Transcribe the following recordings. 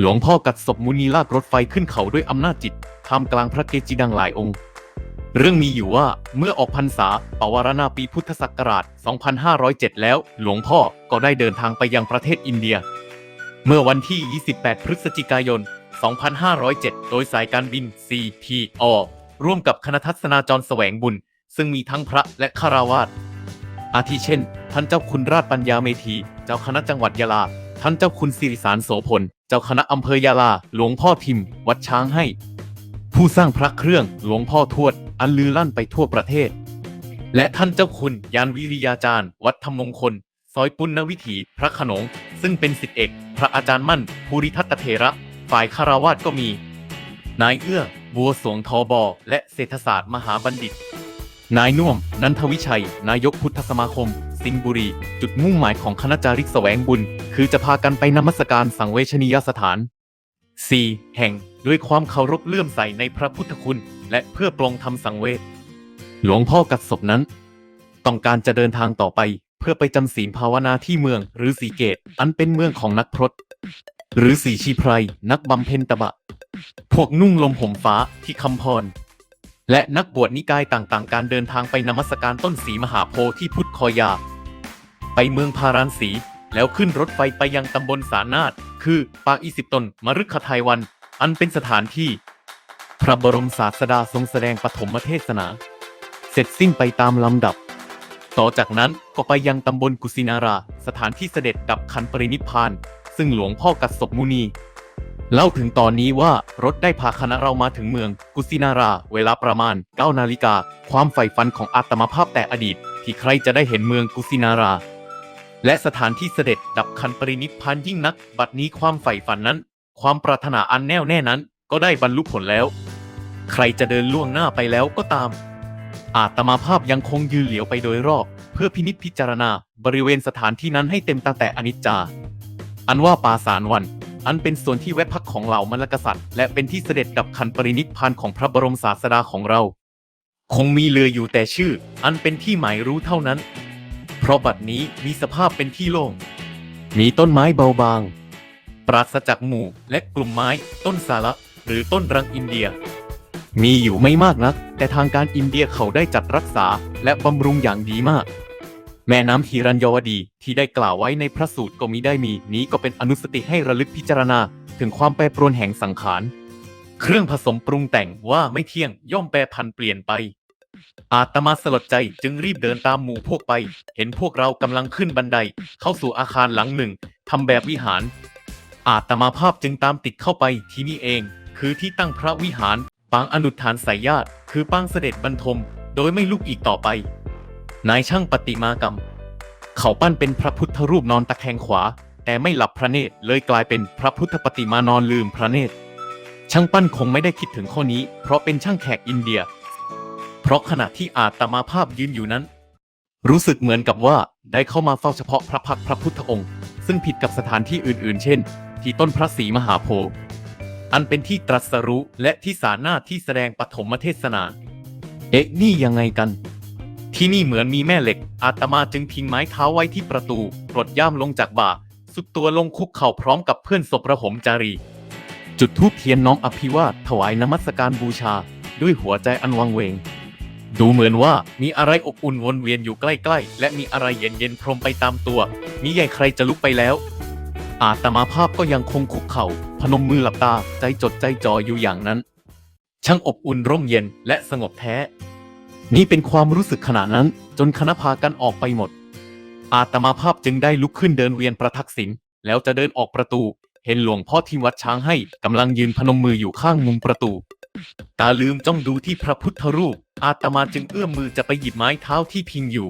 หลวงพ่อกัดศพมุนีลากรถไฟขึ้นเขาด้วยอำนาจจิตท่ามกลางพระเกจิดังหลายองค์ เรื่องมีอยู่ว่าเมื่อออกพรรษาปวารณาปีพุทธศักราช 2507 แล้ว หลวงพ่อก็ได้เดินทางไปยังประเทศอินเดีย เมื่อวันที่ 28 พฤศจิกายน 2507 โดยสายการบิน CPO ร่วมกับคณะทัศนาจรแสวงบุญ ซึ่งมีทั้งพระและคารวาสอาทิเช่น ท่านเจ้าคุณราชปัญญาเมธี เจ้าคณะจังหวัดยะลา ท่านเจ้าคุณสิริสารโสพล จ้าคณะอำเภอยะลา หลวงพ่อทิม วัดช้างให้ ผู้สร้างพระเครื่องหลวงพ่อทวด อันลือลั่นไปทั่วประเทศ และท่านเจ้าคุณยานวิริยาจารย์ วัดธรรมมงคล ซอยปุณณวิถี พระขนง ซึ่งเป็นสิทธิเอก พระอาจารย์มั่น ภูริทัตเถระ ฝ่ายคารวาสก็มี นายเอื้อ บัวสวงทอบอ และเศรษฐศาสตร์มหาบัณฑิต นายน่วม นันทวิชัย นายกพุทธสมาคม สิงห์บุรี จุดมุ่งหมายของคณะจาริกแสวงบุญ คือจะพากันไปนมัสการสังเวชนียสถาน 4. แห่งด้วยความเคารพเลื่อมใสในพระพุทธคุณ และเพื่อปลงทำสังเวชหลวงพ่อกัดศพนั้น ต้องการจะเดินทางต่อไป เพื่อไปจำศีลภาวนาที่เมือง หรือสีเกต อันเป็นเมืองของนักพรตหรือสีชีไพรนักบำเพ็ญตบะ พวกนุ่งลมห่มฟ้าที่คำพร และนักบวชนิกายต่างๆ การเดินทางไปนมัสการต้นสีมหาโพธิ์ที่พุทธคอยา ไปเมืองพาราณสี แล้วขึ้นรถไฟไปยังตำบลสานาทคือปาอีสิบตนมฤคทายวัน อันเป็นสถานที่ พระบรมศาสดาทรงแสดงปฐมเทศนา เสร็จสิ้นไปตามลำดับ ต่อจากนั้นก็ไปยังตำบลกุสินารา สถานที่เสด็จดับขันปรินิพาน ซึ่งหลวงพ่อกัดศพมุนี เล่าถึงตอนนี้ว่ารถได้พาคณะเรามาถึงเมือง กุสินารา เวลาประมาณ9นาฬิกาความใฝ่ฝันของอาตมาภาพแต่อดีต ที่ใครจะได้เห็นเมืองกุสินารา และสถานที่เสด็จดับขันปรินิพพานยิ่งนัก บัดนี้ความใฝ่ฝันนั้น ความปรารถนาอันแน่วแน่นั้น ก็ได้บรรลุผลแล้ว ใครจะเดินล่วงหน้าไปแล้วก็ตาม อาตมาภาพยังคงยืนเหลียวไปโดยรอบ เพื่อพินิจพิจารณา บริเวณสถานที่นั้นให้เต็มตั้งแต่อนิจจา อันว่าปาสารวัน อันเป็นส่วนที่แวะพักของเหล่ามรรคษัตริย์และเป็นที่เสด็จดับขันปรินิพพานของพระบรมศาสดาของเรา คงมีเรืออยู่แต่ชื่อ อันเป็นที่หมายรู้เท่านั้น เพราะบัดนี้มีสภาพเป็นที่โล่ง มีต้นไม้เบาบาง ปราศจากหมู่และกลุ่มไม้ต้นสาระหรือต้นรังอินเดีย มีอยู่ไม่มากนัก แต่ทางการอินเดียเขาได้จัดรักษาและบำรุงอย่างดีมาก แม่น้ำฮิรัญยวดีที่ได้กล่าวไว้ในพระสูตรก็มีได้มี นี้ก็เป็นอนุสติให้ระลึกพิจารณา ถึงความแปรปรวนแห่งสังขาร เครื่องผสมปรุงแต่งว่าไม่เที่ยงย่อมแปรพันเปลี่ยนไป อาตมาสลดใจจึงรีบเดินตามหมู่พวกไป เห็นพวกเรากำลังขึ้นบันได เข้าสู่อาคารหลังหนึ่งทำแบบวิหาร อาตมาภาพจึงตามติดเข้าไปที่นี่เอง คือที่ตั้งพระวิหาร ปางอนุฐานสายญาติ คือปางเสด็จบรรทม โดยไม่ลุกอีกต่อไป นายช่างปฏิมากรรม เขาปั้นเป็นพระพุทธรูปนอนตะแคงขวา แต่ไม่หลับพระเนตรเลยกลายเป็นพระพุทธปฏิมานอนลืมพระเนตร ช่างปั้นคงไม่ได้คิดถึงข้อนี้ เพราะเป็นช่างแขกอินเดีย เพราะขณะที่อาตมาภาพยืนอยู่นั้น รู้สึกเหมือนกับว่าได้เข้ามาเฝ้าเฉพาะพระพักพระพุทธองค์ ซึ่งผิดกับสถานที่อื่นๆ เช่น ที่ต้นพระศรีมหาโพธิ์อันเป็นที่ตรัสรู้และที่สาหน้าที่แสดงปฐมเทศนา เอ๊ะนี่ยังไงกัน ที่นี่เหมือนมีแม่เหล็ก อาตมาจึงพิงไม้เท้าไว้ที่ประตูปลดย่ามลงจากบ่า สุดตัวลงคุกเข่าพร้อมกับเพื่อนศพระหมจารี จุดธูปเทียนน้องอภิวาทถวายนมัสการบูชา ด้วยหัวใจอันวังเวง ดูเหมือนว่ามีอะไรอบอุ่นวนเวียนอยู่ใกล้ๆ และมีอะไรเย็นๆพรมไปตามตัวมิใหญ่ใครจะลุกไปแล้ว อาตมาภาพก็ยังคงคุกเข่า พนมมือหลับตาใจจดใจจ่ออยู่อย่างนั้น ช่างอบอุ่นร่มเย็นและสงบแท้ นี่เป็นความรู้สึกขณะนั้น จนคณะพากันออกไปหมด อาตมาภาพจึงได้ลุกขึ้นเดินเวียนประทักษิณแล้วจะเดินออกประตู เห็นหลวงพ่อที่วัดช้างให้กำลังยืนพนมมืออยู่ข้างมุมประตู ตาลืมจ้องดูที่พระพุทธรูป อาตมาจึงเอื้อมมือจะไปหยิบไม้เท้าที่พิงอยู่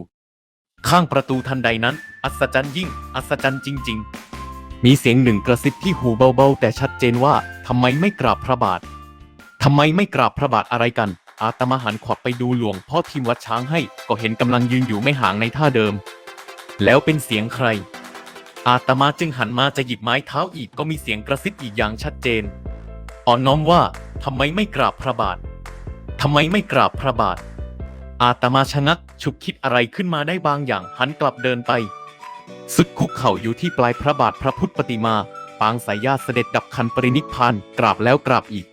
ข้างประตูทันใดนั้น อัศจรรย์ยิ่ง อัศจรรย์จริง ๆ มีเสียงหนึ่งกระซิบที่หูเบาๆ แต่ชัดเจนว่าทำไมไม่กราบพระบาททำไมไม่กราบพระบาทอะไรกัน อาตมาหันขวับไปดูหลวงพ่อทีมวัดช้างให้ ก็เห็นกำลังยืนอยู่ไม่ห่างในท่าเดิม แล้วเป็นเสียงใคร อาตมาจึงหันมาจะหยิบไม้เท้าอีกก็มีเสียงกระซิบอีกอย่างชัดเจนอ่อนน้อมว่า ทำไมไม่กราบพระบาททำไมไม่กราบพระบาท อาตมาชะงักฉุกคิดอะไรขึ้นมาได้บางอย่างหันกลับเดินไปสุดคุกเข่าอยู่ที่ปลายพระบาทพระพุทธปฏิมา ปางสายญาติเสด็จดับคันปรินิพพานกราบแล้วกราบอีก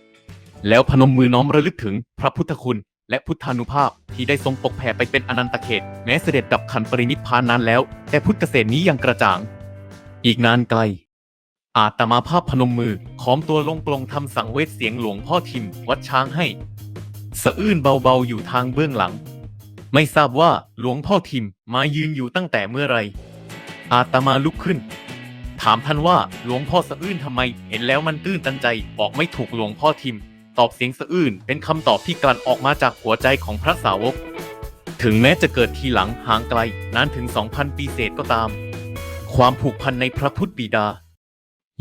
แล้วพนมมือน้อมระลึกถึงพระพุทธคุณ และพุทธานุภาพที่ได้ทรงปกแผ่ไปเป็นอนันตเขต แม้เสด็จดับขันปรินิพานนานแล้ว แต่พุทธเกษตรนี้ยังกระจ่าง อีกนานไกล อาตมาภาพพนมมือค้อมตัวลงปลงทำสังเวชเสียงหลวงพ่อทิม วัดช้างให้ สะอื้นเบาๆอยู่ทางเบื้องหลัง ไม่ทราบว่าหลวงพ่อทิมมายืนอยู่ตั้งแต่เมื่อไร อาตมาลุกขึ้น ถามท่านว่าหลวงพ่อสะอื้นทำไม เห็นแล้วมันตื้นตันใจ บอกไม่ถูกหลวงพ่อทิม ตอบเสียงสะอื้นเป็นคำตอบที่กลั่นออกมาจากหัวใจของพระสาวก ถึงแม้จะเกิดทีหลังห่างไกลนานถึง 2,000 ปีเศษก็ตาม ความผูกพันในพระพุทธบิดา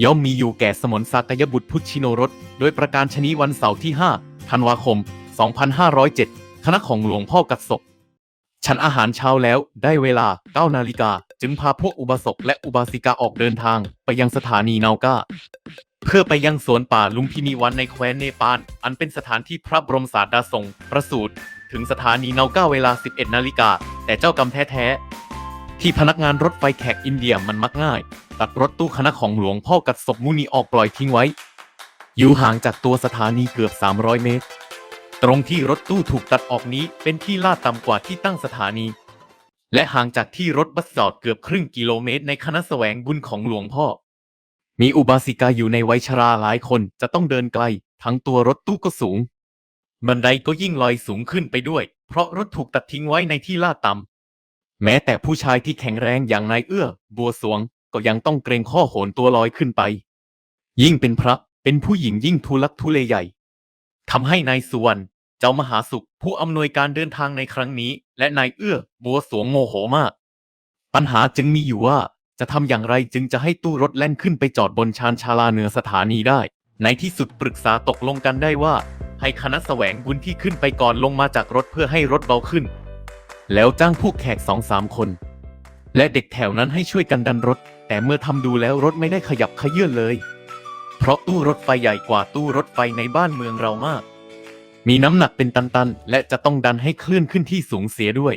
ย่อมมีอยู่แก่สมณศักยบุตรพุทธชิโนรสโดยประการชนีวันเสาร์ที่ 5 ธันวาคม 2507 คณะของหลวงพ่อกัดศพฉันอาหารเช้าแล้วได้เวลา 9 นาฬิกา จึงพาพวกอุบาสกและอุบาสิกาออกเดินทางไปยังสถานีนาวกาเพื่อไปยังสวนป่าลุมพินีวันในแคว้นเนปาล อันเป็นสถานที่พระบรมศาสดาทรงประสูติถึงสถานีนาวกาเวลา 11 นาฬิกา แต่เจ้ากรรมแท้ ๆ ที่พนักงานรถไฟแขกอินเดียมันมักง่าย ตัดรถตู้คณะของหลวงพ่อกัดศพมุนีออกปล่อยทิ้งไว้ อยู่ห่างจากตัวสถานีเกือบ 300 เมตร ตรงที่รถตู้ถูกตัดออกนี้เป็นที่ลาดต่ำกว่าที่ตั้งสถานี และห่างจากที่รถบัสจอดเกือบครึ่งกิโลเมตร ในคณะแสวงบุญของหลวงพ่อ มีอุบาสิกาอยู่ในวัยชราหลายคนจะต้องเดินไกล ทั้งตัวรถตู้ก็สูง บันไดก็ยิ่งลอยสูงขึ้นไปด้วย เพราะรถถูกตัดทิ้งไว้ในที่ลาดต่ำแม้แต่ผู้ชายที่แข็งแรงอย่างนายเอื้อ บัวสวง ก็ยังต้องเกรงข้อโหนตัวลอยขึ้นไป ยิ่งเป็นพระเป็นผู้หญิงยิ่งทุลักทุเลใหญ่ทำให้นายสุวรรณเจ้ามหาสุข ผู้อำนวยการเดินทางในครั้งนี้ และนายเอื้อ บัวสวงโมโหมาก ปัญหาจึงมีอยู่ว่าจะทำอย่างไรจึงจะให้ตู้รถแล่นขึ้นไปจอดบนชานชาลาเหนือสถานีได้ ในที่สุดปรึกษาตกลงกันได้ว่า ให้คณะแสวงบุญที่ขึ้นไปก่อนลงมาจากรถเพื่อให้รถเบาขึ้น แล้วจ้างผู้แขกสองสามคน และเด็กแถวนั้นให้ช่วยกันดันรถ แต่เมื่อทำดูแล้วรถไม่ได้ขยับขยื่นเลย เพราะตู้รถไฟใหญ่กว่าตู้รถไฟในบ้านเมืองเรามาก มีน้ำหนักเป็นตันๆ และจะต้องดันให้เคลื่อนขึ้นที่สูงเสียด้วย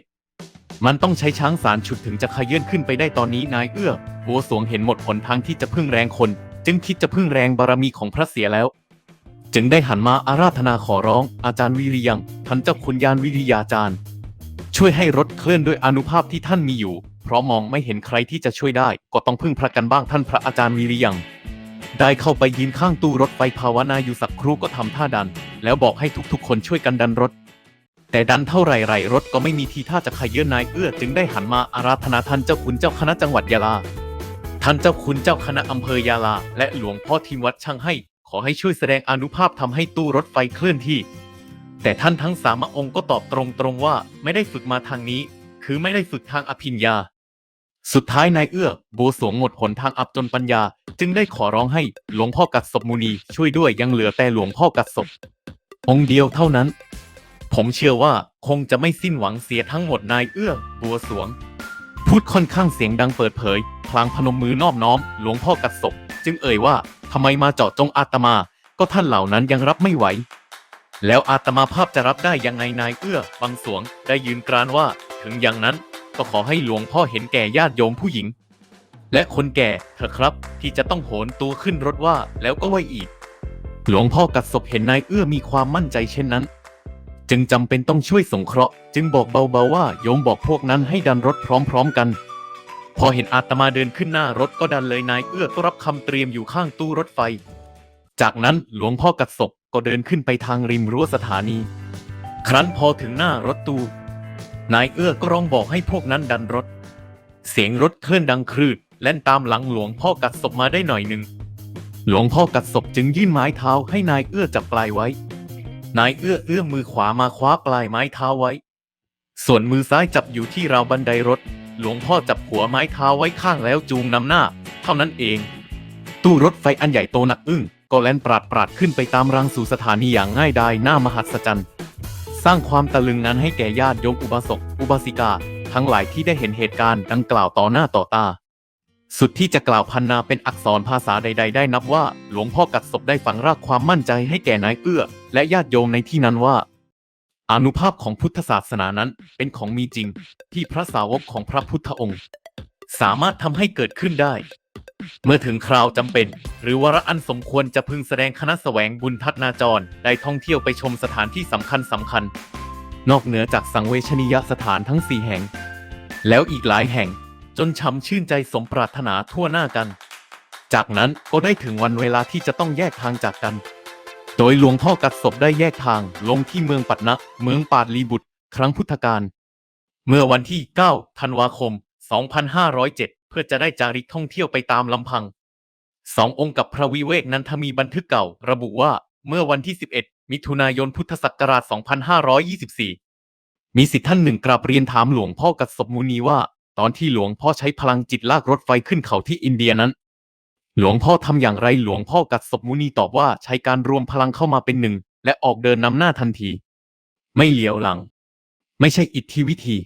มันต้องใช้ช้างสารฉุดถึงจะขยื่นขึ้นไปได้ตอนนี้นายเอื้อบัวสวงเห็นหมดหนทางที่จะพึ่งแรงคน จึงคิดจะพึ่งแรงบารมีของพระเสียแล้ว จึงได้หันมาอาราธนาขอร้องอาจารย์วิริยังท่านเจ้าคุณยานวิริยาจารย์ ช่วยให้รถเคลื่อนด้วยอนุภาพที่ท่านมีอยู่ เพราะมองไม่เห็นใครที่จะช่วยได้ ก็ต้องพึ่งพระกันบ้างท่านพระอาจารย์วิริยัง ได้เข้าไปยืนข้างตู้รถไฟภาวนาอยู่สักครู่ก็ทำท่าดัน แล้วบอกให้ทุกๆ คนช่วยกันดันรถ แต่ดันเท่าไหร่ไรรถก็ไม่มีทีท่าจะขยื่นนายเอื้อจึงได้หันมาอาราธนาท่านเจ้าคุณเจ้าคณะจังหวัดยาลา ท่านเจ้าคุณเจ้าคณะอำเภอยาลา และหลวงพ่อทีมวัดช่างให้ ขอให้ช่วยแสดงอนุภาพทำให้ตู้รถไฟเคลื่อนที่ แต่ท่านทั้งสามองค์ก็ตอบตรงๆว่า ไม่ได้ฝึกมาทางนี้ คือไม่ได้ฝึกทางอภิญญา สุดท้ายนายเอื้อบัวสวงหมดหนทางอับจนปัญญา จึงได้ขอร้องให้หลวงพ่อกัดศพมุนีช่วยด้วยยังเหลือแต่หลวงพ่อกัดศพองค์เดียวเท่านั้น ผมเชื่อว่าคงจะไม่สิ้นหวังเสียทั้งหมดนายเอื้อบัวสวง พูดค่อนข้างเสียงดังเปิดเผย พลางพนมมือนอบน้อม หลวงพ่อกัดศพจึงเอ่ยว่าทำไมมาเจาะจงอาตมา ก็ท่านเหล่านั้นยังรับไม่ไหว แล้วอาตมาภาพจะรับได้ยังไงนายเอื้อบางสวงได้ยืนกรานว่า ถึงอย่างนั้น ก็ขอให้หลวงพ่อเห็นแก่ญาติโยมผู้หญิง และคนแก่เถอะครับ ที่จะต้องโหนตัวขึ้นรถว่าแล้วก็ไหวอีก หลวงพ่อกัดศพเห็นนายเอื้อมีความมั่นใจเช่นนั้น จึงจำเป็นต้องช่วยสงเคราะห์จึงบอกเบาๆว่าโยมบอกพวกนั้นให้ดันรถพร้อม ๆกัน พอเห็นอาตมาเดินขึ้นหน้ารถก็ดันเลยนายเอื้อก็รับคำเตรียมอยู่ข้างตู้รถไฟ จากนั้นหลวงพ่อกัดศพก็เดินขึ้นไปทางริมรั้วสถานี ครั้นพอถึงหน้ารถตู้ นายเอื้อก็ร้องบอกให้พวกนั้นดันรถ เสียงรถเคลื่อนดังครืดแล่นตามหลังหลวงพ่อกัดศพมาได้หน่อยหนึ่ง หลวงพ่อกัดศพจึงยื่นไม้เท้าให้นายเอื้อจับปลายไว้ นายเอื้อเอื้อมมือขวามาคว้าปลายไม้เท้าไว้ ส่วนมือซ้ายจับอยู่ที่ราวบันไดรถ หลวงพ่อจับหัวไม้เท้าไว้ข้างแล้วจูงนำหน้า เท่านั้นเอง ตู้รถไฟอันใหญ่โตหนักอึ้งก็แล่นปราดปราดขึ้นไปตามรังสู่สถานีอย่างง่ายดายน้ามหัศจรรย์ สร้างความตะลึงนั้นให้แก่ญาติโยมอุบาสกอุบาสิกา ทั้งหลายที่ได้เห็นเหตุการณ์ดังกล่าวต่อหน้าต่อตา สุดที่จะกล่าวพันนาเป็นอักษรภาษาใด ๆ ได้นับว่า หลวงพ่อกัดศพได้ฝังรากความมั่นใจให้แก่นายเอื้อ และญาติโยมในที่นั้นว่าอนุภาพของพุทธศาสนานั้นเป็นของมีจริง ที่พระสาวกของพระพุทธองค์ สามารถทำให้เกิดขึ้นได้ เมื่อถึงคราวจำเป็น หรือวาระอันสมควรจะพึงแสดงคณะแสวงบุญทัศนาจร ได้ท่องเที่ยวไปชมสถานที่สำคัญสำคัญ นอกเหนือจากสังเวชนียสถานทั้งสี่แห่ง แล้วอีกหลายแห่งจนช้ำชื่นใจสมปรารถนาทั่วหน้ากัน จากนั้นก็ได้ถึงวันเวลาที่จะต้องแยกทางจากกัน โดยหลวงพ่อกัดศพได้แยกทางลงที่เมืองปัตนะ เมืองปาดลีบุตร ครั้งพุทธกาล เมื่อวันที่ 9 ธันวาคม 2507 พื่อจะได้จาริกท่องเที่ยวไปตามลำพังสององค์กับพระวิเวกนั้นทมีบันทึกเก่า ระบุว่าเมื่อวันที่ 11 มิถุนายนพุทธศักราช 2524 มีสิทธิท่านหนึ่งกราบเรียนถามหลวงพ่อกัดศพมุนีว่า ตอนที่หลวงพ่อใช้พลังจิตลากรถไฟขึ้นเขาที่อินเดียนั้น หลวงพ่อทำอย่างไรหลวงพ่อกัดศพมุนีตอบว่าใช้การรวมพลังเข้ามาเป็นหนึ่ง และออกเดินนำหน้าทันที ไม่เหลียวหลัง ไม่ใช่อิทธิวิธี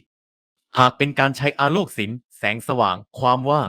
หากเป็นการใช้อาโลกศิลป์ แสงสว่าง ความว่าง